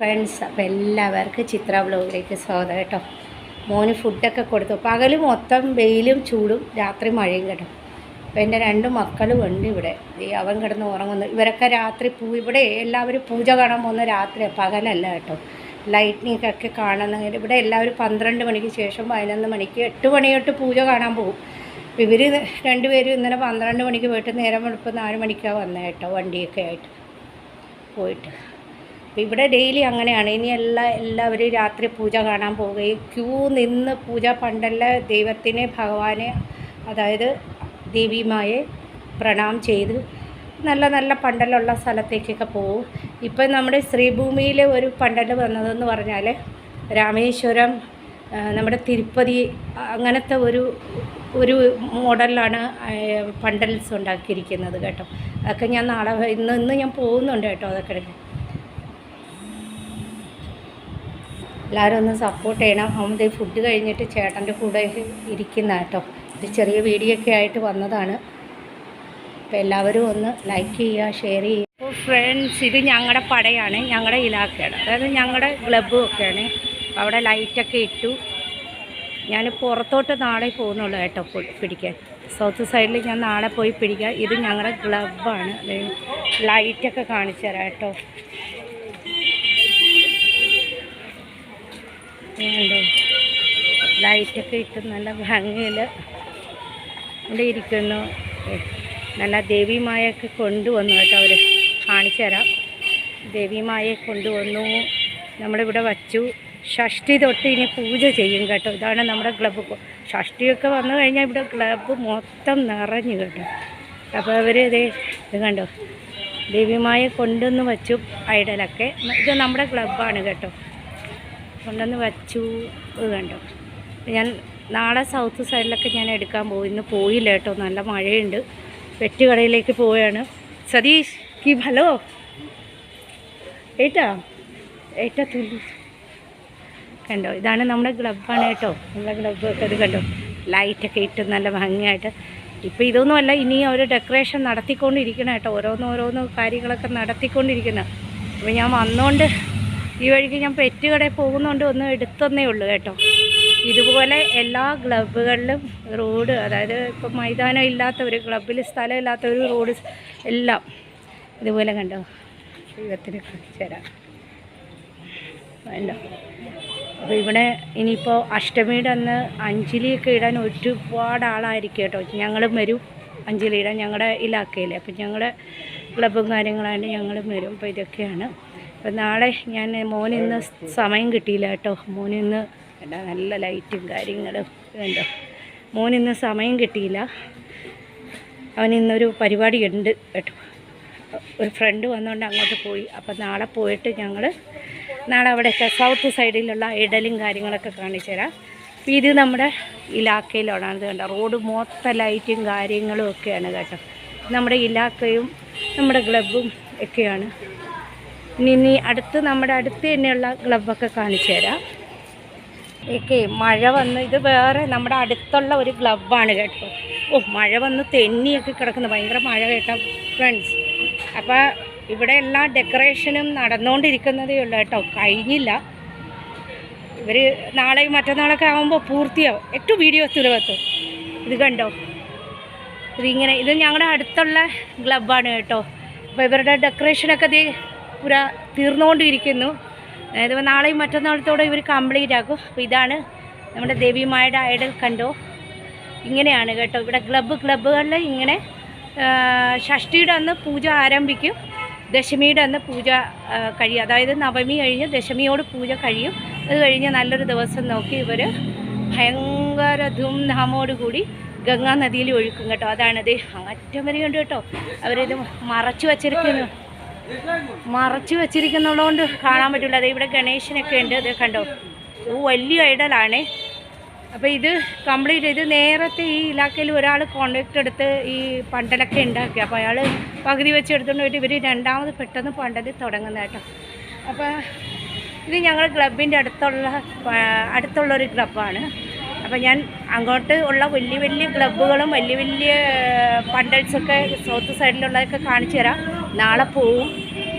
Friends അപ്പം എല്ലാവർക്കും ചിത്ര ബ്ലോഗിലേക്ക് സ്വാഗതം കേട്ടോ. മോന് ഫുഡൊക്കെ കൊടുത്തു. പകൽ മൊത്തം വെയിലും ചൂടും രാത്രി മഴയും കേട്ടോ. അപ്പോൾ എന്റെ രണ്ട് മക്കളും ഉണ്ട് ഇവിടെ. ഈ അവൻ കിടന്ന് ഉറങ്ങുന്നു. ഇവരൊക്കെ രാത്രി പൂ ഇവിടെ എല്ലാവരും പൂജ കാണാൻ പോകുന്ന രാത്രി പകലല്ല കേട്ടോ. ലൈറ്റിനിങ് ഒക്കെ കാണുന്ന ഇവിടെ എല്ലാവരും പന്ത്രണ്ട് മണിക്ക് ശേഷം പതിനൊന്ന് മണിക്ക് എട്ട് മണി തൊട്ട് പൂജ കാണാൻ പോകും. ഇവർ രണ്ടുപേരും ഇന്നലെ പന്ത്രണ്ട് മണിക്ക് പോയിട്ട് നേരം വെളുപ്പ് നാല് മണിക്കാണ് വന്നത് കേട്ടോ വണ്ടിയൊക്കെ ആയിട്ട്. പോയിട്ട്. അപ്പം ഇവിടെ ഡെയിലി അങ്ങനെയാണ്. ഇനി എല്ലാ എല്ലാവരും രാത്രി പൂജ കാണാൻ പോവുകയും ക്യൂ നിന്ന് പൂജ പണ്ടല്ല ദൈവത്തിനെ ഭഗവാനെ അതായത് ദേവിമായെ പ്രണാം ചെയ്ത് നല്ല നല്ല പണ്ടലുള്ള സ്ഥലത്തേക്കൊക്കെ പോകും ഇപ്പം നമ്മുടെ ശ്രീഭൂമിയിലെ ഒരു പണ്ടൽ വന്നതെന്ന് പറഞ്ഞാൽ രാമേശ്വരം നമ്മുടെ തിരുപ്പതി അങ്ങനത്തെ ഒരു ഒരു മോഡലിലാണ് പണ്ടൽസ് ഉണ്ടാക്കിയിരിക്കുന്നത് കേട്ടോ. അതൊക്കെ ഞാൻ നാളെ ഇന്ന് ഇന്ന് ഞാൻ പോകുന്നുണ്ട് കേട്ടോ അതൊക്കെ എടുക്കാൻ എല്ലാവരും ഒന്ന് സപ്പോർട്ട് ചെയ്യണം. അമ്മ ഫുഡ് കഴിഞ്ഞിട്ട് ചേട്ടന്റെ കൂടെ ഇരിക്കുന്ന കേട്ടോ. ഒരു ചെറിയ വീഡിയോ ഒക്കെ ആയിട്ട് വന്നതാണ്. അപ്പോൾ എല്ലാവരും ഒന്ന് ലൈക്ക് ചെയ്യുക ഷെയർ ചെയ്യുക. അപ്പോൾ ഫ്രണ്ട്സ് ഇത് ഞങ്ങളുടെ പടയാണ് ഞങ്ങളുടെ ഇലാക്കയാണ് അതായത് ഞങ്ങളുടെ ക്ലബ്ബും ഒക്കെയാണ്. അവിടെ ലൈറ്റൊക്കെ ഇട്ടു. ഞാൻ പുറത്തോട്ട് നാളെ പോകുന്നുള്ളൂ കേട്ടോ പിടിക്കാൻ. സൗത്ത് സൈഡിൽ ഞാൻ നാളെ പോയി പിടിക്കാം. ഇത് ഞങ്ങളുടെ ക്ലബ്ബാണ് ലൈറ്റൊക്കെ കാണിച്ചു തരാം കേട്ടോ. ലൈറ്റൊക്കെ ഇട്ട് നല്ല ഭംഗിയിൽ ഇവിടെ ഇരിക്കുന്നു. നല്ല ദേവിമായൊക്കെ കൊണ്ടുവന്നു കേട്ടോ അവർ കാണിച്ചു തരാം. ദേവിമായെ കൊണ്ടുവന്നു. നമ്മളിവിടെ വച്ചു. ഷഷ്ടി തൊട്ട് ഇനി പൂജ ചെയ്യും കേട്ടോ. ഇതാണ് നമ്മുടെ ക്ലബ്ബ്. ഷഷ്ടിയൊക്കെ വന്നു കഴിഞ്ഞാൽ ഇവിടെ ക്ലബ്ബ് മൊത്തം നിറഞ്ഞു കേട്ടോ. അപ്പോൾ അവർ ഇത് ഇത് കണ്ടോ? ദേവിമായെ കൊണ്ടുവന്ന് വച്ചു ഐഡലൊക്കെ. ഇത് നമ്മുടെ ക്ലബ്ബാണ് കേട്ടോ. കൊണ്ടുവന്ന് വച്ചു ഇത് കണ്ടോ. ഞാൻ നാളെ സൗത്ത് സൈഡിലൊക്കെ ഞാൻ എടുക്കാൻ പോകും ഇന്ന് പോയില്ല കേട്ടോ. നല്ല മഴയുണ്ട്. വെറ്റുകടയിലേക്ക് പോവുകയാണ്. സതീഷ് കി ഹലോ? ഏട്ടാ? ഏട്ടാ തുല്ലി. കണ്ടോ? ഇതാണ് നമ്മുടെ ഗ്ലബാണ് കേട്ടോ. നമ്മുടെ ക്ലബ്ബൊക്കെ ഇത് കണ്ടോ? ലൈറ്റൊക്കെ ഇട്ട് നല്ല ഭംഗിയായിട്ട്. ഇപ്പോൾ ഇതൊന്നുമല്ല ഇനി അവർ ഡെക്കറേഷൻ നടത്തിക്കൊണ്ടിരിക്കണം കേട്ടോ. ഓരോന്ന് ഓരോന്ന് കാര്യങ്ങളൊക്കെ നടത്തിക്കൊണ്ടിരിക്കുന്ന അപ്പോൾ ഞാൻ വന്നുകൊണ്ട് ഈ വഴിക്ക് ഞാൻ പെറ്റ് കടയിൽ പോകുന്നതുകൊണ്ട് ഒന്ന് എടുത്തന്നേ ഉള്ളൂ കേട്ടോ. ഇതുപോലെ എല്ലാ ക്ലബ്ബുകളിലും റോഡ് അതായത് ഇപ്പം മൈതാനം ഇല്ലാത്തവർ ക്ലബ്ബിൽ സ്ഥലം ഇല്ലാത്തവർ റോഡ് എല്ലാം ഇതുപോലെ കണ്ടോ? ദൈവത്തിന് തരാം. വേണ്ട അപ്പോൾ ഇവിടെ ഇനിയിപ്പോൾ അഷ്ടമിയുടെ അന്ന് അഞ്ജലിയൊക്കെ ഇടാൻ ഒരുപാട് ആളായിരിക്കും കേട്ടോ. ഞങ്ങളും വരും അഞ്ജലി ഇടാൻ ഞങ്ങളുടെ ഇലാക്കയിൽ അപ്പം ഞങ്ങളുടെ ക്ലബ്ബും കാര്യങ്ങളായിട്ട് ഞങ്ങളും വരും. അപ്പോൾ ഇതൊക്കെയാണ് അപ്പോൾ നാളെ ഞാൻ മോനിന്ന് സമയം കിട്ടിയില്ല കേട്ടോ. മോനിന്ന് എന്താ നല്ല ലൈറ്റും കാര്യങ്ങളും എന്തോ മോനിന്ന് സമയം കിട്ടിയില്ല. അവൻ ഇന്നൊരു പരിപാടി ഉണ്ട് കേട്ടോ. ഒരു ഫ്രണ്ട് വന്നുകൊണ്ട് അങ്ങോട്ട് പോയി. അപ്പം നാളെ പോയിട്ട് ഞങ്ങൾ നാളെ അവിടെയൊക്കെ സൗത്ത് സൈഡിലുള്ള ഇടലും കാര്യങ്ങളൊക്കെ കാണിച്ചു തരാം. അപ്പം ഇത് നമ്മുടെ ഇലാക്കയിലാണ് അത് റോഡ് മൊത്ത ലൈറ്റും കാര്യങ്ങളും ഒക്കെയാണ് കേട്ടോ. നമ്മുടെ ഇലാക്കയും നമ്മുടെ ക്ലബും ഒക്കെയാണ്. ഇനി അടുത്ത് നമ്മുടെ അടുത്ത് തന്നെയുള്ള ഗ്ലവൊക്കെ കാണിച്ചു തരാം. ഒക്കെ മഴ വന്ന് ഇത് വേറെ നമ്മുടെ അടുത്തുള്ള ഒരു ഗ്ലവാണ് കേട്ടോ. ഓ മഴ വന്ന് തെന്നിയൊക്കെ കിടക്കുന്നു. ഭയങ്കര മഴ കേട്ടോ ഫ്രണ്ട്സ് അപ്പോൾ ഇവിടെ എല്ലാ ഡെക്കറേഷനും നടന്നുകൊണ്ടിരിക്കുന്നതേ ഉള്ളൂ കേട്ടോ. കഴിഞ്ഞില്ല. ഇവർ നാളെ മറ്റന്നാളൊക്കെ ആകുമ്പോൾ പൂർത്തിയാവും. ഏറ്റവും വീഡിയോ തുലവത്ത് ഇത് കണ്ടോ? ഇതിങ്ങനെ ഇത് ഞങ്ങളുടെ അടുത്തുള്ള ഗ്ലബാണ് കേട്ടോ. അപ്പോൾ ഇവരുടെ ഡെക്കറേഷനൊക്കെ ഇത് പുരാ തീർന്നുകൊണ്ടിരിക്കുന്നു. അതായത് നാളെയും മറ്റന്നാളത്തോടെ ഇവർ കംപ്ലീറ്റ് ആക്കും. അപ്പോൾ ഇതാണ് നമ്മുടെ ദേവിമായുടെ ഐഡൽ കണ്ടോ? ഇങ്ങനെയാണ് കേട്ടോ. ഇവിടെ ക്ലബ്ബ് ക്ലബ്ബുകളിൽ ഇങ്ങനെ ഷഷ്ടിയുടെ അന്ന് പൂജ ആരംഭിക്കും. ദശമിയുടെ അന്ന് പൂജ കഴിയും. അതായത് നവമി കഴിഞ്ഞ് ദശമിയോട് പൂജ കഴിയും. അത് കഴിഞ്ഞ് നല്ലൊരു ദിവസം നോക്കി ഇവർ ഭയങ്കര ധൂംധാമോടുകൂടി ഗംഗാ നദിയിൽ ഒഴുക്കും കേട്ടോ. അതാണ് അതേ അറ്റം വരെ കണ്ടു കേട്ടോ. അവരിത് മറച്ചു വച്ചിരിക്കുന്നു. മറച്ചു വെച്ചിരിക്കുന്നുള്ളതുകൊണ്ട് കാണാൻ പറ്റില്ല. അതെ ഇവിടെ ഗണേശനൊക്കെ ഉണ്ട്. അത് കണ്ടോ? ഇത് വലിയ ഐഡലാണേ. അപ്പോൾ ഇത് കംപ്ലീറ്റ് ഇത് നേരത്തെ ഈ ഇലാക്കയിൽ ഒരാൾ കോൺട്രാക്ട് എടുത്ത് ഈ പണ്ടലൊക്കെ ഉണ്ടാക്കി. അപ്പോൾ അയാൾ പകുതി വെച്ച് എടുത്തുകൊണ്ട് ഇവർ രണ്ടാമത് പെട്ടെന്ന് പണ്ടത് തുടങ്ങുന്ന കേട്ടോ. അപ്പോൾ ഇത് ഞങ്ങൾ ക്ലബിന്റെ അടുത്തുള്ള ആ, അടുത്തുള്ളൊരു ക്ലബ്ബാണ്. അപ്പോൾ ഞാൻ അങ്ങോട്ട് ഉള്ള വലിയ വലിയ ക്ലബ്ബുകളും വലിയ വലിയ പണ്ടൽസൊക്കെ സൗത്ത് സൈഡിലുള്ളതൊക്കെ കാണിച്ചു തരാം. നാളെ പോവും.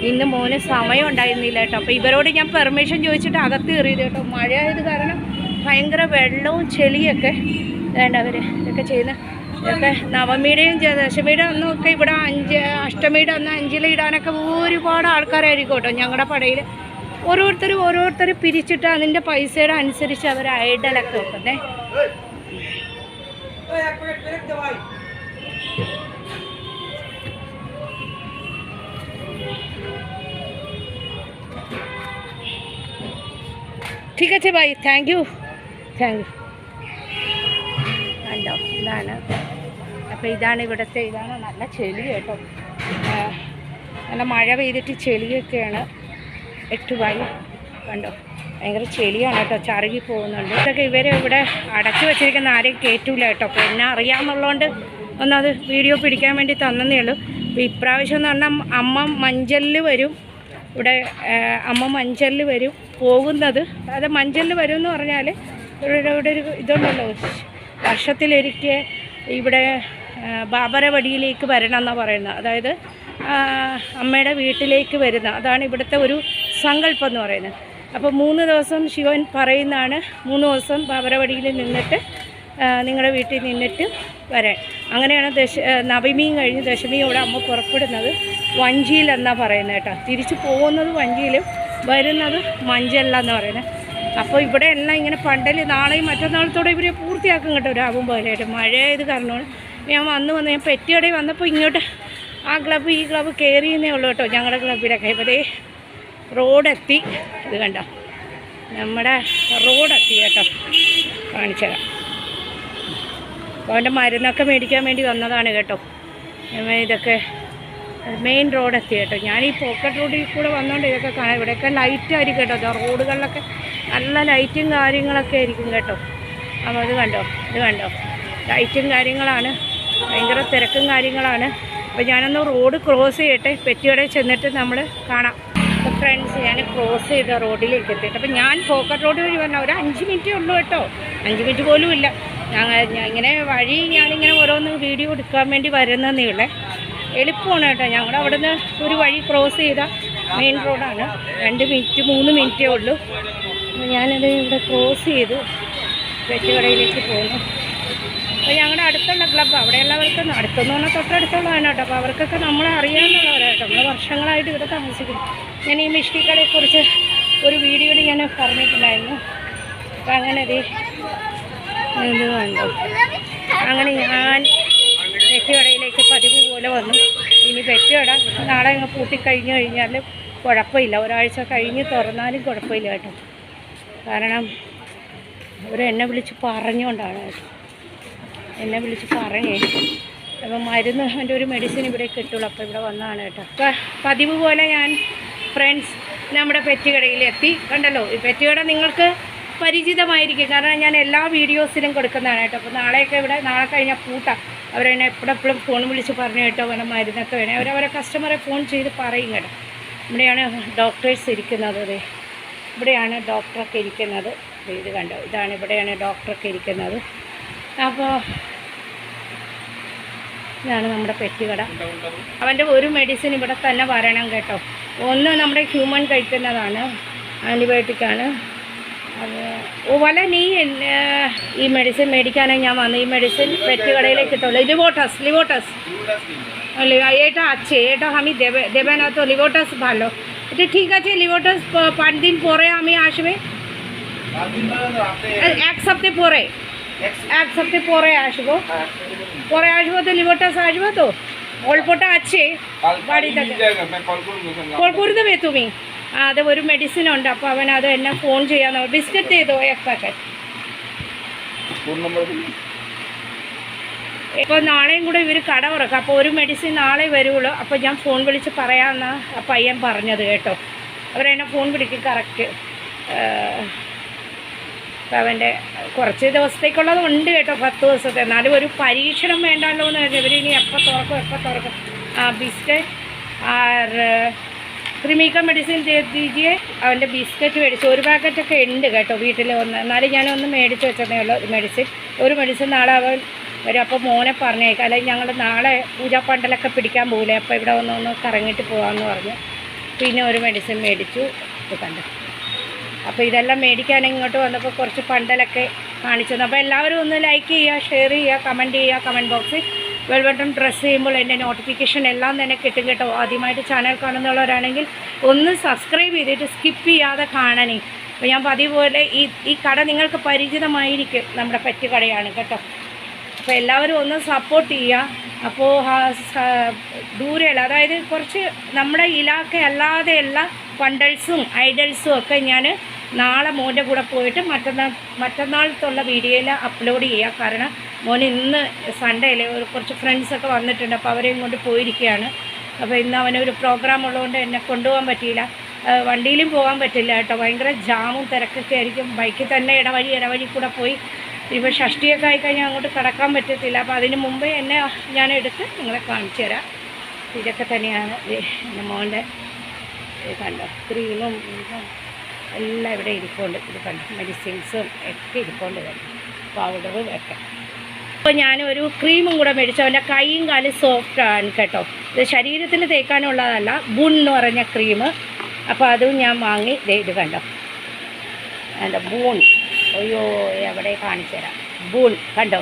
ഇന്ന് മോന് സമയം ഉണ്ടായിരുന്നില്ല കേട്ടോ. അപ്പോൾ ഇവരോട് ഞാൻ പെർമിഷൻ ചോദിച്ചിട്ട് അകത്ത് കയറിയത് കേട്ടോ. മഴ ആയത് കാരണം ഭയങ്കര വെള്ളവും ചെളിയൊക്കെ വേണ്ട അവർ ഇതൊക്കെ ചെയ്യുന്ന ഇതൊക്കെ നവമിയുടെയും ദശമിയുടെ അന്നൊക്കെ ഇവിടെ അഞ്ച് അഷ്ടമിയുടെ അന്ന് അഞ്ചില ഇടാനൊക്കെ ഒരുപാട് ആൾക്കാരായിരിക്കും കേട്ടോ ഞങ്ങളുടെ പടയിൽ ഓരോരുത്തരും ഓരോരുത്തർ പിരിച്ചിട്ട് അതിന്റെ പൈസയുടെ അനുസരിച്ച് അവർ ഐഡലൊക്കെ വെക്കുന്നേ. ঠিক আছে Bhai thank you thank you കണ്ടോ ഇതാണ് അപ്പോൾ ഇതാണ് ഇവിടുത്തെ ഇതാണ് നല്ല ചെളി കേട്ടോ ആ, നല്ല മഴ പെയ്തിട്ട് ചെളിയൊക്കെയാണ് എട്ട് ഭായി കണ്ടോ ഭയങ്കര ചെളിയാണ് കേട്ടോ ചറുകി പോകുന്നുണ്ട് ഇതൊക്കെ ഇവരെ ഇവിടെ അടച്ചു വെച്ചിരിക്കുന്ന ആരെയും കയറ്റൂല കേട്ടോ അപ്പോൾ എന്നെ അറിയാമെന്നുള്ളതുകൊണ്ട് ഒന്നത് വീഡിയോ പിടിക്കാൻ വേണ്ടി തന്നതേ ഉള്ളൂ അപ്പോൾ ഇപ്രാവശ്യം എന്ന് പറഞ്ഞാൽ അമ്മ മഞ്ചലിൽ വരും ഇവിടെ ആ, അമ്മ മഞ്ചലിൽ വരും പോകുന്നത്. അത് മഞ്ചലിൽ വരും എന്ന് പറഞ്ഞാൽ ഇവിടെ ഇവിടെ ഒരു ഇതുണ്ടല്ലോ. വർഷത്തിലൊരിക്കൽ ഇവിടെ ബാബരവടിയിലേക്ക് വരണം എന്നാണ് പറയുന്നത്. അതായത് അമ്മയുടെ വീട്ടിലേക്ക് വരുന്ന അതാണ് ഇവിടുത്തെ ഒരു സങ്കല്പം എന്ന് പറയുന്നത്. അപ്പോൾ മൂന്ന് ദിവസം ശിവൻ പറയുന്നതാണ് മൂന്ന് ദിവസം ബാബരവടിയിൽ നിന്നിട്ട് നിങ്ങളുടെ വീട്ടിൽ നിന്നിട്ട് വരാൻ. അങ്ങനെയാണ് ദശ നവമിയും കഴിഞ്ഞ് ദശമിയും ഇവിടെ അമ്മ പുറപ്പെടുന്നത് വഞ്ചിയിലെന്നാണ് പറയുന്നത് കേട്ടോ. തിരിച്ച് പോകുന്നത് വഞ്ചിയിലും വരുന്നത് മഞ്ചലിലെന്ന് പറയുന്നത് അപ്പോൾ ഇവിടെ എല്ലാം ഇങ്ങനെ പണ്ടൽ നാളെയും മറ്റന്നാളത്തോടെ ഇവരെ പൂർത്തിയാക്കും കേട്ടോ രാവും പോലെയായിട്ട് മഴ ഇത് കാരണമാണ്. ഞാൻ വന്ന് വന്ന് ഞാൻ പെറ്റിയോടെ വന്നപ്പോൾ ഇങ്ങോട്ട് ആ ക്ലബ്ബ് ഈ ക്ലബ്ബ് കയറിയെന്നേ ഉള്ളൂ കേട്ടോ ഞങ്ങളുടെ ക്ലബ്ബിലൊക്കെ ഇപ്പോൾ ദേ റോഡെത്തി. ഇത് കണ്ടോ? നമ്മുടെ റോഡെത്തി കേട്ടോ. കാണിച്ചു അപ്പോൾ അവന്റെ മരുന്നൊക്കെ മേടിക്കാൻ വേണ്ടി വന്നതാണ് കേട്ടോ. ഇതൊക്കെ മെയിൻ റോഡൊക്കെ കേട്ടോ. ഞാൻ ഈ പോക്കറ്റ് റോഡിൽ കൂടെ വന്നുകൊണ്ട് ഇതൊക്കെ കാണാം. ഇവിടെയൊക്കെ ലൈറ്റ് ആയിരിക്കും കേട്ടോ. റോഡുകളിലൊക്കെ നല്ല ലൈറ്റും കാര്യങ്ങളൊക്കെ ആയിരിക്കും കേട്ടോ. അപ്പോൾ അത് കണ്ടോ? ഇത് കണ്ടോ? ലൈറ്റും കാര്യങ്ങളാണ്. ഭയങ്കര തിരക്കും കാര്യങ്ങളാണ്. അപ്പോൾ ഞാനൊന്ന് റോഡ് ക്രോസ് ചെയ്യട്ടെ. പെറ്റിയോടെ ചെന്നിട്ട് നമ്മൾ കാണാം. അപ്പോൾ ഫ്രണ്ട്സ് ഞാൻ ക്രോസ് ചെയ്ത റോഡിലേക്ക് എത്തിയിട്ട് അപ്പോൾ ഞാൻ പോക്കറ്റ് റോഡ് വഴി വന്ന ഒരു അഞ്ച് മിനിറ്റേ ഉള്ളൂ കേട്ടോ. അഞ്ച് മിനിറ്റ് പോലും ഇല്ല. ഞാൻ ഇങ്ങനെ വഴി ഞാനിങ്ങനെ ഓരോന്ന് വീഡിയോ എടുക്കാൻ വേണ്ടി വരുന്നതേ ഉള്ളേ. എളുപ്പമാണ് കേട്ടോ. ഞങ്ങളുടെ നിന്ന് ഒരു വഴി ക്രോസ് ചെയ്ത മെയിൻ റോഡാണ് രണ്ട് മിനിറ്റ് മൂന്ന് മിനിറ്റേ ഉള്ളൂ. ഞാനത് ഇവിടെ ക്രോസ് ചെയ്തു. വെറ്റുകടയിലേക്ക് പോകുന്നു അപ്പോൾ ഞങ്ങളുടെ അടുത്തുള്ള ക്ലബ്ബ് അവിടെയുള്ളവർക്ക് അടുത്തെന്ന് പറഞ്ഞാൽ തൊട്ടടുത്തുള്ളതാണ് കേട്ടോ. അപ്പോൾ അവർക്കൊക്കെ നമ്മളെ അറിയാവുന്നവരാണ് കേട്ടോ. നമ്മൾ വർഷങ്ങളായിട്ട് ഇവിടെ താമസിക്കുന്നു. ഞാൻ ഈ മിഷ്ടിക്കടയെക്കുറിച്ച് ഒരു വീഡിയോയിൽ ഞാൻ പറഞ്ഞിട്ടുണ്ടായിരുന്നു. അപ്പോൾ അങ്ങനെ ദേ ഇത് അങ്ങനെ ഞാൻ പെറ്റുകടയിലേക്ക് പതിവ് പോലെ വന്നു. ഇനി പെറ്റിയട. നാളെ അങ്ങ് പൂട്ടിക്കഴിഞ്ഞു കഴിഞ്ഞാൽ കുഴപ്പമില്ല. ഒരാഴ്ച കഴിഞ്ഞ് തുറന്നാലും കുഴപ്പമില്ല കേട്ടോ. കാരണം അവർ എന്നെ വിളിച്ച് പറഞ്ഞുകൊണ്ടാണ് എന്നെ വിളിച്ച് പറഞ്ഞേ. അപ്പം മരുന്ന് എന്റെ ഒരു മെഡിസിൻ ഇവിടെ കിട്ടുള്ളൂ. അപ്പോൾ ഇവിടെ വന്നതാണ് കേട്ടോ. അപ്പം പതിവ് പോലെ ഞാൻ ഫ്രണ്ട്സ് നമ്മുടെ പെറ്റുകടയിൽ എത്തി കണ്ടല്ലോ ഈ പെറ്റുകട നിങ്ങൾക്ക് പരിചിതമായിരിക്കും. കാരണം ഞാൻ എല്ലാ വീഡിയോസിലും കൊടുക്കുന്നതാണ് കേട്ടോ. അപ്പോൾ നാളെയൊക്കെ ഇവിടെ നാളെ കഴിഞ്ഞാൽ പൂട്ടാം. അവരെന്നെ എപ്പോഴെപ്പോഴും ഫോൺ വിളിച്ച് പറഞ്ഞു കേട്ടോ അങ്ങനെ മരുന്നൊക്കെ വേണേ. അവരവരെ കസ്റ്റമറെ ഫോൺ ചെയ്ത് പറയും കേട്ടോ. ഇവിടെയാണ് ഡോക്ടേഴ്സ് ഇരിക്കുന്നത് അതെ ഇവിടെയാണ് ഡോക്ടറൊക്കെ ഇരിക്കുന്നത്. ഇത് കണ്ടോ? ഇതാണ് ഇവിടെയാണ് ഡോക്ടറൊക്കെ ഇരിക്കുന്നത്. അപ്പോൾ ഇതാണ് നമ്മുടെ പെറ്റുകട അവന്റെ ഒരു മെഡിസിൻ ഇവിടെ തന്നെ വരണം കേട്ടോ. ഒന്ന് നമ്മുടെ ഹ്യൂമൻ കഴിക്കുന്നതാണ്. ആന്റിബയോട്ടിക്കാണ് അത് ഓ വല നീ എന്നെ ഈ മെഡിസിൻ മേടിക്കാനായി ഞാൻ വന്നു ഈ മെഡിസിൻ പെറ്റുകടയിലേക്ക് കിട്ടുള്ളൂ ലിവോട്ടസ് ലിവോട്ടസ് এটা আছে এটা আমি দেবে দেবে না তো লিভোটাস ভালো এটা ঠিক আছে লিভোটাস প- পাঁচ দিন পরে আমি আসবে এ- এক সপ্তাহ পরে এক সপ্তাহ পরে আসবো পরে আসবো তো লিভোটাস আসবো তো অল্পটা আছে বাড়ি থেকে കോൾ করে দেবে তুমি അത് ഒരു മെഡിസിൻ ഉണ്ട്. അപ്പോൾ അവൻ അത് എന്നെ ഫോൺ ചെയ്യാന്ന് ബിസ്ക്കറ്റ് ചെയ്തോ? പാക്കറ്റ് ഇപ്പോൾ നാളെയും കൂടെ ഇവർ കട തുറക്കും. അപ്പോൾ ഒരു മെഡിസിൻ നാളെ വരുള്ളൂ. അപ്പോൾ ഞാൻ ഫോൺ വിളിച്ച് പറയാമെന്നാണ് ആ പയ്യൻ പറഞ്ഞത് കേട്ടോ. അവരെന്നെ ഫോൺ വിളിക്കും. കറക്റ്റ് അപ്പോൾ അവന്റെ കുറച്ച് ദിവസത്തേക്കുള്ളത് ഉണ്ട് കേട്ടോ. പത്ത് ദിവസത്തെ. എന്നാലും ഒരു പരീക്ഷണം വേണ്ടല്ലോ എന്ന് പറഞ്ഞാൽ ഇവരിനി എപ്പോൾ തുറക്കും എപ്പോൾ തുറക്കും? ആ ബിസ്ക്കറ്റ് ആർ ക്രിമിക്ക മെഡിസിൻ ദീജിയെ അവന്റെ ബിസ്ക്കറ്റ് മേടിച്ചു ഒരു പാക്കറ്റൊക്കെ ഉണ്ട് കേട്ടോ വീട്ടിൽ ഒന്ന് എന്നാലും ഞാനൊന്ന് മേടിച്ച് വെച്ചതേ ഉള്ളൂ മെഡിസിൻ. ഒരു മെഡിസിൻ നാളെ അവൻ വരും. അപ്പോൾ മോനെ പറഞ്ഞേക്കാം. അല്ലെങ്കിൽ ഞങ്ങൾ നാളെ പൂജാപ്പണ്ടലൊക്കെ പിടിക്കാൻ പോകില്ലേ അപ്പോൾ ഇവിടെ ഒന്ന് ഒന്ന് കറങ്ങിയിട്ട് പോകാമെന്ന് പറഞ്ഞു. പിന്നെ ഒരു മെഡിസിൻ മേടിച്ചു. കണ്ട? അപ്പോൾ ഇതെല്ലാം മേടിക്കാൻ ഇങ്ങോട്ട് വന്നപ്പോൾ കുറച്ച് പണ്ടലൊക്കെ കാണിച്ചു അപ്പോൾ എല്ലാവരും ഒന്ന് ലൈക്ക് ചെയ്യുക ഷെയർ ചെയ്യുക കമന്റ് ചെയ്യുക കമന്റ് ബോക്സിൽ ബെൽ ഡ്രസ്സ് ചെയ്യുമ്പോൾ എന്റെ നോട്ടിഫിക്കേഷൻ എല്ലാം തന്നെ കിട്ടും കേട്ടോ. ആദ്യമായിട്ട് ചാനൽ കാണുന്നവരാണെങ്കിൽ ഒന്ന് സബ്സ്ക്രൈബ് ചെയ്തിട്ട് സ്കിപ്പ് ചെയ്യാതെ കാണണേ. അപ്പോൾ ഞാൻ പതിവ് പോലെ ഈ ഈ കട നിങ്ങൾക്ക് പരിചിതമായിരിക്കും. നമ്മുടെ പെറ്റ് കടയാണ് കേട്ടോ. അപ്പോൾ എല്ലാവരും ഒന്ന് സപ്പോർട്ട് ചെയ്യുക. അപ്പോൾ ദൂരെയുള്ള അതായത് കുറച്ച് നമ്മുടെ ഇലാക്ക അല്ലാതെയുള്ള വണ്ടൽസും ഐഡൽസും ഒക്കെ ഞാൻ നാളെ മോന്റെ കൂടെ പോയിട്ട് മറ്റന്നാൾ മറ്റന്നാളത്തുള്ള വീഡിയോയിൽ അപ്ലോഡ് ചെയ്യുക കാരണം മോൻ ഇന്ന് സൺഡേ അല്ലേ ഒരു കുറച്ച് ഫ്രണ്ട്സൊക്കെ വന്നിട്ടുണ്ട്. അപ്പോൾ അവരെയും കൊണ്ട് പോയിരിക്കുകയാണ്. അപ്പോൾ ഇന്ന് അവനൊരു പ്രോഗ്രാം ഉള്ളതുകൊണ്ട് എന്നെ കൊണ്ടുപോകാൻ പറ്റിയില്ല. വണ്ടിയിലും പോകാൻ പറ്റില്ല കേട്ടോ. ഭയങ്കര ജാമും തിരക്കൊക്കെ ആയിരിക്കും. ബൈക്കിൽ തന്നെ ഇടവഴി ഇടവഴി കൂടെ പോയി. ഇപ്പോൾ ഷഷ്ടിയൊക്കെ ആയിക്കഴിഞ്ഞാൽ അങ്ങോട്ട് കിടക്കാൻ പറ്റത്തില്ല. അപ്പോൾ അതിന് മുമ്പേ എന്നെ ഞാൻ എടുത്ത് നിങ്ങളെ കാണിച്ചു തരാം. ഇതൊക്കെ തന്നെയാണ്. എന്റെ മോന്റെ കണ്ടോ? ക്രീമും എല്ലാം ഇവിടെ ഇരിപ്പുണ്ട്. ഇത് കണ്ടോ? മെഡിസിൻസും ഒക്കെ ഇരിപ്പുണ്ട്. തന്നെ പൗഡറും ഒക്കെ അപ്പോൾ ഒരു ക്രീമും കൂടെ മേടിച്ചു. അവന്റെ കൈയും കാലും സോഫ്റ്റ് ആണ് കേട്ടോ. ഇത് ശരീരത്തിന് തേക്കാനുള്ളതല്ല ബുൺ എന്ന് പറഞ്ഞ ക്രീം അപ്പോൾ അതും ഞാൻ വാങ്ങി. ഇത് കണ്ടോ. എന്റെ ബൂൺ അയ്യോ എവിടെ കാണിച്ചു തരാം. ബൂൺ കണ്ടോ?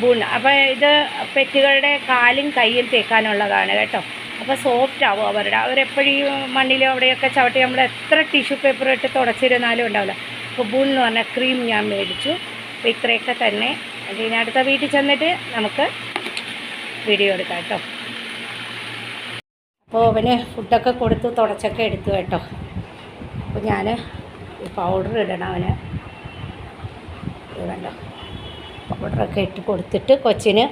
ബൂൺ അപ്പോൾ ഇത് പെറ്റുകളുടെ കാലും കൈയും തേക്കാനുള്ളതാണ് കേട്ടോ. അപ്പോൾ സോഫ്റ്റ് ആവും അവരുടെ. അവരെപ്പോഴും മണ്ണിലും അവിടെയൊക്കെ ചവിട്ടി നമ്മൾ എത്ര ടിഷ്യൂ പേപ്പർ ഇട്ട് തുടച്ചിരുന്നാലും ഉണ്ടാവില്ല. അപ്പോൾ ബൂൺ എന്ന് പറഞ്ഞ ക്രീം ഞാൻ മേടിച്ചു. അപ്പോൾ ഇത്രയൊക്കെ തന്നെ അത് ഇനി അടുത്ത വീട്ടിൽ ചെന്നിട്ട് നമുക്ക് വീഡിയോ എടുക്കാം കേട്ടോ. അപ്പോൾ അവന് ഫുഡൊക്കെ കൊടുത്ത് തുടച്ചൊക്കെ എടുത്തു കേട്ടോ. അപ്പോൾ ഞാൻ പൗഡർ ഇടണം അവന്. വേണ്ടോ പൗഡറൊക്കെ ഇട്ട് കൊടുത്തിട്ട് കൊച്ചിന്.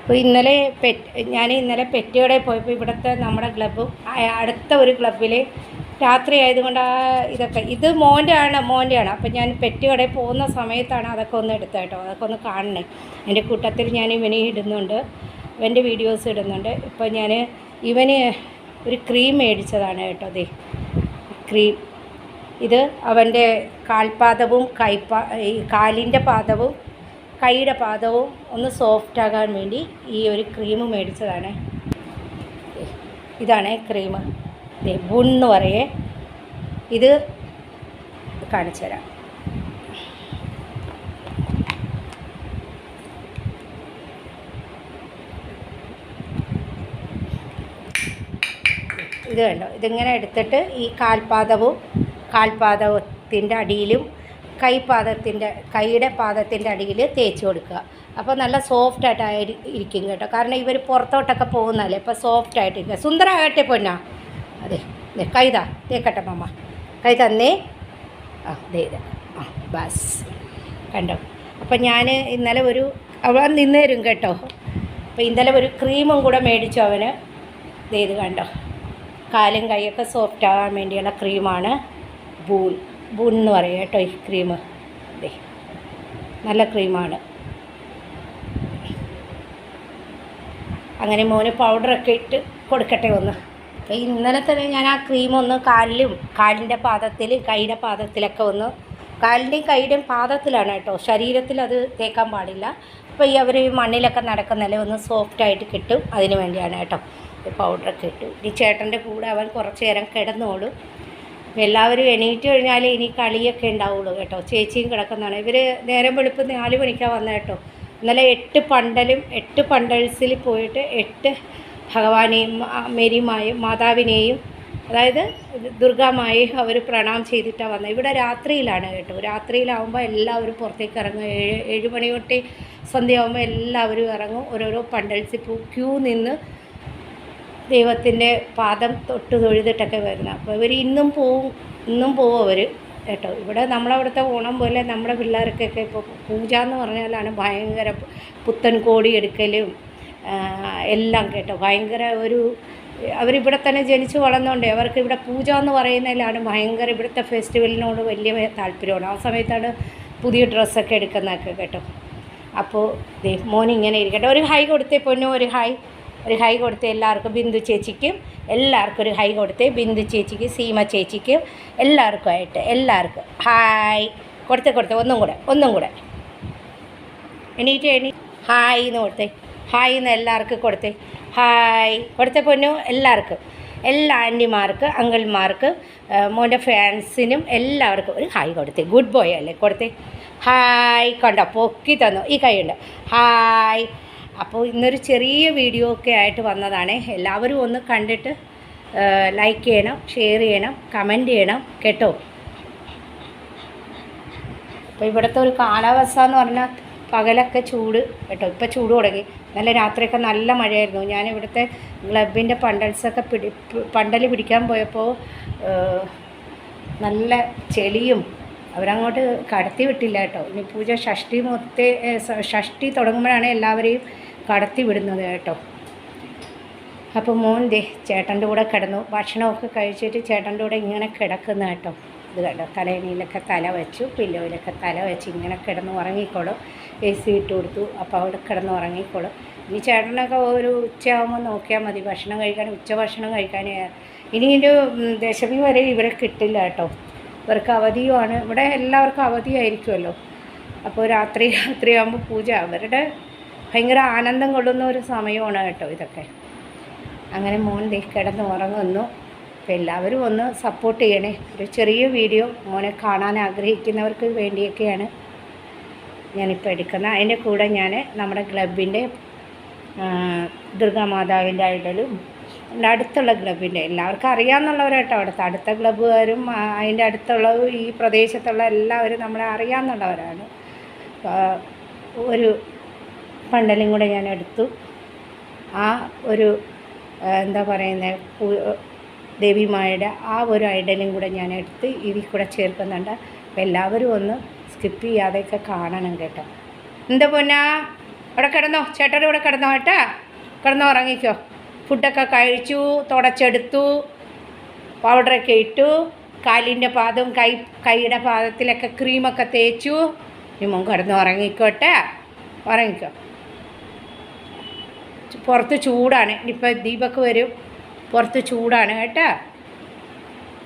അപ്പോൾ ഇന്നലെ പെറ്റ് ഞാൻ ഇന്നലെ പെറ്റിയോടെ പോയപ്പോൾ ഇവിടുത്തെ നമ്മുടെ ക്ലബ്ബ് അടുത്ത ഒരു ക്ലബ്ബിൽ രാത്രി ആയതുകൊണ്ട് ആ ഇതൊക്കെ. ഇത് മോന്റെ ആണ് മോന്റെ ആണ് അപ്പം ഞാൻ പെറ്റുകടയിൽ പോകുന്ന സമയത്താണ് അതൊക്കെ ഒന്ന് എടുത്തത് കേട്ടോ. അതൊക്കെ ഒന്ന് കാണണേ. എന്റെ കൂട്ടത്തിൽ ഞാൻ ഇവനെ ഇടുന്നുണ്ട്. ഇവന്റെ വീഡിയോസ് ഇടുന്നുണ്ട്. ഇപ്പോൾ ഞാൻ ഇവന് ഒരു ക്രീം മേടിച്ചതാണ് കേട്ടോ അതെ ക്രീം. ഇത് അവന്റെ കാൽപാദവും കൈപ്പാ ഈ കാലിന്റെ പാദവും കൈയുടെ പാദവും ഒന്ന് സോഫ്റ്റ് ആകാൻ വേണ്ടി ഈ ഒരു ക്രീം മേടിച്ചതാണ്. ഇതാണ് ക്രീം. ദേ ബുൺ എന്ന് പറയേ. ഇത് കാണിച്ചു തരാം. ഇത് കണ്ടോ? ഇതിങ്ങനെ എടുത്തിട്ട് ഈ കാൽപാദവും കാൽപാദത്തിന്റെ അടിയിലും കൈപാദത്തിന്റെ കൈയുടെ പാദത്തിന്റെ അടിയിൽ തേച്ച് കൊടുക്കുക. അപ്പോൾ നല്ല സോഫ്റ്റ് ആയിട്ട് ഇരിക്കും കേട്ടോ. കാരണം ഇവർ പുറത്തോട്ടൊക്കെ പോകുന്നതല്ലേ? അപ്പോൾ സോഫ്റ്റ് ആയിട്ടിരിക്കുക. സുന്ദരമാകട്ടെ പൊന്നാ. കൈതാ തേക്കട്ടെ മമ്മ കൈ തന്നേ ആ ദേ ആ ബസ്. കണ്ടോ? അപ്പം ഞാൻ ഇന്നലെ ഒരു അവൻ നിന്ന് തരും കേട്ടോ. അപ്പോൾ ഇന്നലെ ഒരു ക്രീമും കൂടെ മേടിച്ചു അവന്. ഇത് കണ്ടോ? കാലും കൈയൊക്കെ സോഫ്റ്റ് ആകാൻ വേണ്ടിയുള്ള ക്രീമാണ്. ബൂൺ ബൂൺ എന്ന് പറയും കേട്ടോ ഈ ക്രീം. ദേ നല്ല ക്രീമാണ്. അങ്ങനെ മോന് പൗഡറൊക്കെ ഇട്ട് കൊടുക്കട്ടെ ഒന്ന്. അപ്പോൾ ഇന്നലെ തന്നെ ഞാൻ ആ ക്രീം ഒന്ന് കാലിലും കാലിന്റെ പാദത്തിൽ കൈയുടെ പാദത്തിലൊക്കെ ഒന്ന് കാലിന്റെയും കൈയുടെയും പാദത്തിലാണ് കേട്ടോ. ശരീരത്തിൽ അത് തേക്കാൻ പാടില്ല. അപ്പോൾ ഈ അവർ മണ്ണിലൊക്കെ നടക്കുന്നല്ലേ ഒന്ന് സോഫ്റ്റ് ആയിട്ട് കിട്ടും. അതിന് വേണ്ടിയാണ് കേട്ടോ. ഈ പൗഡറൊക്കെ ഇട്ടു. ഈ ചേട്ടന്റെ കൂടെ അവൻ കുറച്ച് നേരം കിടന്നോളും. എല്ലാവരും എണീറ്റ് കഴിഞ്ഞാൽ ഇനി കളിയൊക്കെ ഉണ്ടാവുള്ളൂ കേട്ടോ. ചേച്ചിയും കിടക്കുന്നതാണ്. ഇവർ നേരം വെളുപ്പ് നാല് മണിക്കാണ് വന്നത് കേട്ടോ. ഇന്നലെ എട്ട് പണ്ടലും എട്ട് പണ്ടൽസിൽ പോയിട്ട് എട്ട് ഭഗവാനെയും മേരി മാതാവിനെയും അതായത് ദുർഗാമായി അവർ പ്രണാം ചെയ്തിട്ടാണ് വന്നത്. ഇവിടെ രാത്രിയിലാണ് കേട്ടോ. രാത്രിയിലാവുമ്പോൾ എല്ലാവരും പുറത്തേക്ക് ഇറങ്ങും. ഏഴ് ഏഴ് മണി തൊട്ട് സന്ധ്യയാകുമ്പോൾ എല്ലാവരും ഇറങ്ങും. ഓരോരോ പണ്ടൽസി പൂ ക്യൂ നിന്ന് ദൈവത്തിന്റെ പാദം തൊട്ട് തൊഴുതിട്ടൊക്കെ വരുന്നത് അപ്പോൾ ഇവർ ഇന്നും പോവും ഇന്നും പോവും അവർ കേട്ടോ. ഇവിടെ നമ്മളവിടുത്തെ ഓണം പോലെ നമ്മുടെ പിള്ളേർക്കൊക്കെ ഇപ്പോൾ പൂജ എന്ന് പറഞ്ഞാലാണ് ഭയങ്കര പുത്തൻ കോടി എടുക്കലും എല്ലാം കേട്ടോ. ഭയങ്കര ഒരു അവരിവിടെ തന്നെ ജനിച്ചു വളർന്നുകൊണ്ട് അവർക്ക് ഇവിടെ പൂജ എന്ന് പറയുന്നതിലാണ് ഭയങ്കര ഇവിടുത്തെ ഫെസ്റ്റിവലിനോട് വലിയ താല്പര്യമാണ്. ആ സമയത്താണ് പുതിയ ഡ്രസ്സൊക്കെ എടുക്കുന്നതൊക്കെ കേട്ടോ. അപ്പോൾ ദേ മോൻ ഇങ്ങനെ ഇരിക്കട്ടെ. ഒരു ഹൈ കൊടുത്തേ പൊന്നു ഒരു ഹൈ ഒരു ഹൈ കൊടുത്തേ എല്ലാവർക്കും ബിന്ദു ചേച്ചിക്കും എല്ലാവർക്കും ഒരു ഹൈ കൊടുത്തേ ബിന്ദു ചേച്ചിക്ക് സീമ ചേച്ചിക്കും എല്ലാവർക്കും ആയിട്ട് എല്ലാവർക്കും. ഹായ്. കൊടുത്തേ കൊടുത്തേ ഒന്നും കൂടെ ഒന്നും കൂടെ. എണീറ്റ് എണീ ഹായ് എന്ന് കൊടുത്തേ. ഹായ് എന്ന് എല്ലാവർക്കും കൊടുത്തേ. ഹായ് കൊടുത്ത പൊന്നു. എല്ലാവർക്കും എല്ലാ ആന്റിമാർക്ക് അങ്കിൾമാർക്ക് മോന്റെ ഫാൻസിനും എല്ലാവർക്കും ഒരു ഹായ് കൊടുത്തേ. ഗുഡ് ബോയ് അല്ലേ കൊടുത്തേ? ഹായ് കണ്ടോ? പൊക്കി തന്നു. ഈ കൈയുണ്ട് ഹായ് അപ്പോൾ ഇന്നൊരു ചെറിയ വീഡിയോ ഒക്കെ ആയിട്ട് വന്നതാണ്. എല്ലാവരും ഒന്ന് കണ്ടിട്ട് ലൈക്ക് ചെയ്യണം ഷെയർ ചെയ്യണം കമന്റ് ചെയ്യണം കേട്ടോ? അപ്പോൾ ഇവിടുത്തെ ഒരു കാലാവസ്ഥ എന്ന് പറഞ്ഞാൽ പകലൊക്കെ ചൂട് കേട്ടോ. ഇപ്പോൾ ചൂട് തുടങ്ങി. നല്ല രാത്രിയൊക്കെ നല്ല മഴയായിരുന്നു. ഞാൻ ഇവിടുത്തെ ക്ലബിന്റെ പണ്ടൽസൊക്കെ പിടി പണ്ടൽ പിടിക്കാൻ പോയപ്പോൾ നല്ല ചെളിയും അവരങ്ങോട്ട് കടത്തി വിട്ടില്ല കേട്ടോ. ഇനി പൂജ ഷഷ്ടി മൊത്തേ ഷഷ്ടി തുടങ്ങുമ്പോഴാണ് എല്ലാവരെയും കടത്തി വിടുന്നത് കേട്ടോ. അപ്പോൾ മോൻ ദേ ചേട്ടന്റെ കൂടെ കിടന്നു. ഭക്ഷണമൊക്കെ കഴിച്ചിട്ട് ചേട്ടന്റെ കൂടെ ഇങ്ങനെ കിടക്കുന്ന കേട്ടോ. ഇത് കണ്ടോ? തലേണിയിലൊക്കെ തല വെച്ചു പില്ലോയിലൊക്കെ തല വെച്ച് ഇങ്ങനെ കിടന്ന് ഉറങ്ങിക്കോളും. എ സി ഇട്ട് കൊടുത്തു അപ്പോൾ അവിടെ കിടന്ന് ഉറങ്ങിക്കോളും. ഇനി ചേട്ടനൊക്കെ ഒരു ഉച്ചയാകുമ്പോൾ നോക്കിയാൽ മതി. ഭക്ഷണം കഴിക്കാൻ ഉച്ച ഭക്ഷണം കഴിക്കാൻ ഇനി ഒരു ദശമി വരെ ഇവരെ കിട്ടില്ല കേട്ടോ. ഇവർക്ക് അവധിയുമാണ്. ഇവിടെ എല്ലാവർക്കും അവധിയായിരിക്കുമല്ലോ അപ്പോൾ രാത്രി രാത്രിയാകുമ്പോൾ പൂജ. അവരുടെ ഭയങ്കര ആനന്ദം കൊള്ളുന്ന ഒരു സമയമാണ് കേട്ടോ ഇതൊക്കെ. അങ്ങനെ മോൻ കിടന്ന് ഉറങ്ങുന്നു. അപ്പോൾ എല്ലാവരും ഒന്ന് സപ്പോർട്ട് ചെയ്യണേ. ഒരു ചെറിയ വീഡിയോ മോനെ കാണാൻ ആഗ്രഹിക്കുന്നവർക്ക് വേണ്ടിയൊക്കെയാണ് ഞാനിപ്പോൾ എടുക്കുന്നത്. അതിന്റെ കൂടെ ഞാൻ നമ്മുടെ ക്ലബിന്റെ ദുർഗാമാതാവിന്റെ എന്റെ അടുത്തുള്ള ക്ലബിന്റെ എല്ലാവർക്കും അറിയാമെന്നുള്ളവരായിട്ടോ അവിടുത്തെ അടുത്ത ക്ലബ്ബുകാരും അതിന്റെ അടുത്തുള്ള ഈ പ്രദേശത്തുള്ള എല്ലാവരും നമ്മളെ അറിയാമെന്നുള്ളവരാണ് ഒരു പണ്ടലും കൂടെ ഞാൻ എടുത്തു. ആ ഒരു എന്താ പറയുന്നത് ദേവിമായുടെ ആ ഒരു ഐഡലും കൂടെ ഞാൻ എടുത്ത് ഇതിൽ കൂടെ ചേർക്കുന്നുണ്ട്. അപ്പോൾ എല്ലാവരും ഒന്ന് സ്കിപ്പ് ചെയ്യാതെയൊക്കെ കാണണം കേട്ടോ. എന്താ പൊന്നാ? ഇവിടെ കിടന്നോ? ചേട്ടൻ ഇവിടെ കിടന്നോ കേട്ടാ കിടന്നോ ഉറങ്ങിക്കോ. ഫുഡൊക്കെ കഴിച്ചു തുടച്ചെടുത്തു പൗഡറൊക്കെ ഇട്ടു കാലിന്റെ പാദവും കൈ കൈയുടെ പാദത്തിലൊക്കെ ക്രീമൊക്കെ തേച്ചു. ഇനി മോൻ കിടന്ന് ഉറങ്ങിക്കോട്ടെ ഉറങ്ങിക്കോ. പുറത്ത് ചൂടാണ്. ഇനിയിപ്പോൾ ദീപക്ക് വരും. പുറത്ത് ചൂടാണ് കേട്ടോ.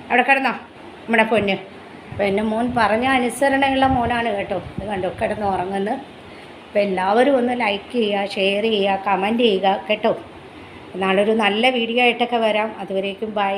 അവിടെ കിടന്നോ നമ്മുടെ പൊന്ന്. എന്റെ മോൻ പറഞ്ഞ അനുസരണയുള്ള മോനാണ് കേട്ടോ. ഇത് കണ്ടോ കിടന്ന് ഉറങ്ങുന്നു. അപ്പോൾ എല്ലാവരും ഒന്ന് ലൈക്ക് ചെയ്യുക ഷെയർ ചെയ്യുക കമന്റ് ചെയ്യുക കേട്ടോ. നാളൊരു നല്ല വീഡിയോ ആയിട്ടൊക്കെ വരാം. അതുവരേക്കും ബൈ